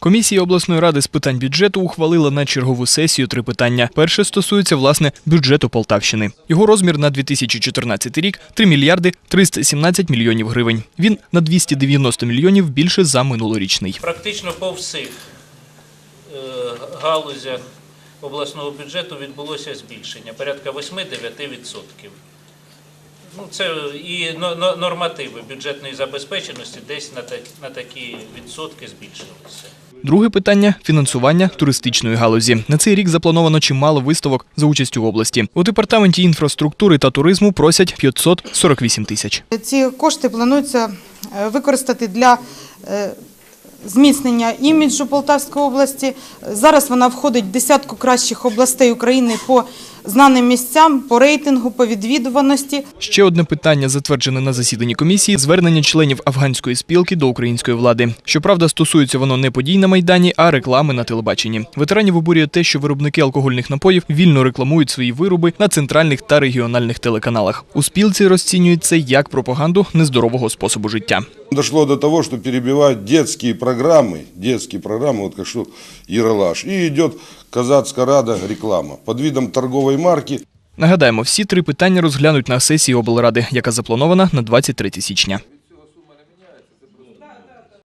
Комісія обласної ради з питань бюджету ухвалила на чергову сесію три питання. Перше стосується власне бюджету Полтавщини. Його розмір на 2014 рік 3 мільярди 317 мільйонів гривень. Він на 290 мільйонів більше за минулорічний. Практично по всіх е, галузях обласного бюджету відбулося збільшення, порядка 8-9%. Ну, це і но- но- нормативи бюджетної забезпеченості десь на, так, на такі відсотки збільшилися. Друге питання фінансування туристичної галузі. На цей рік заплановано чимало виставок за участю області. У департаменті інфраструктури та туризму просять 548 тисяч. Ці кошти планується е, використати для е, зміцнення іміджу Полтавської області. Зараз вона входить в десятку кращих областей України по знаним місцям, по рейтингу, по відвідуваності. Ще одне питання, затверджене на засіданні комісії, звернення членів афганської спілки до української влади. Щоправда, стосується воно не подій на майдані, а реклами на телебаченні. Ветеранів обурює те, що виробники алкогольних напоїв вільно рекламують свої вироби на центральних та регіональних телеканалах. У спілці розцінюють це як пропаганду нездорового способу життя. Дошло до того, что перебивают детские программы, детские программы, вот как что Ералаш, и идет казацкая рада реклама под видом торговой марки. Нагадаємо, всі три питання розглянуть на сесії облради, яка запланована на 23 січня.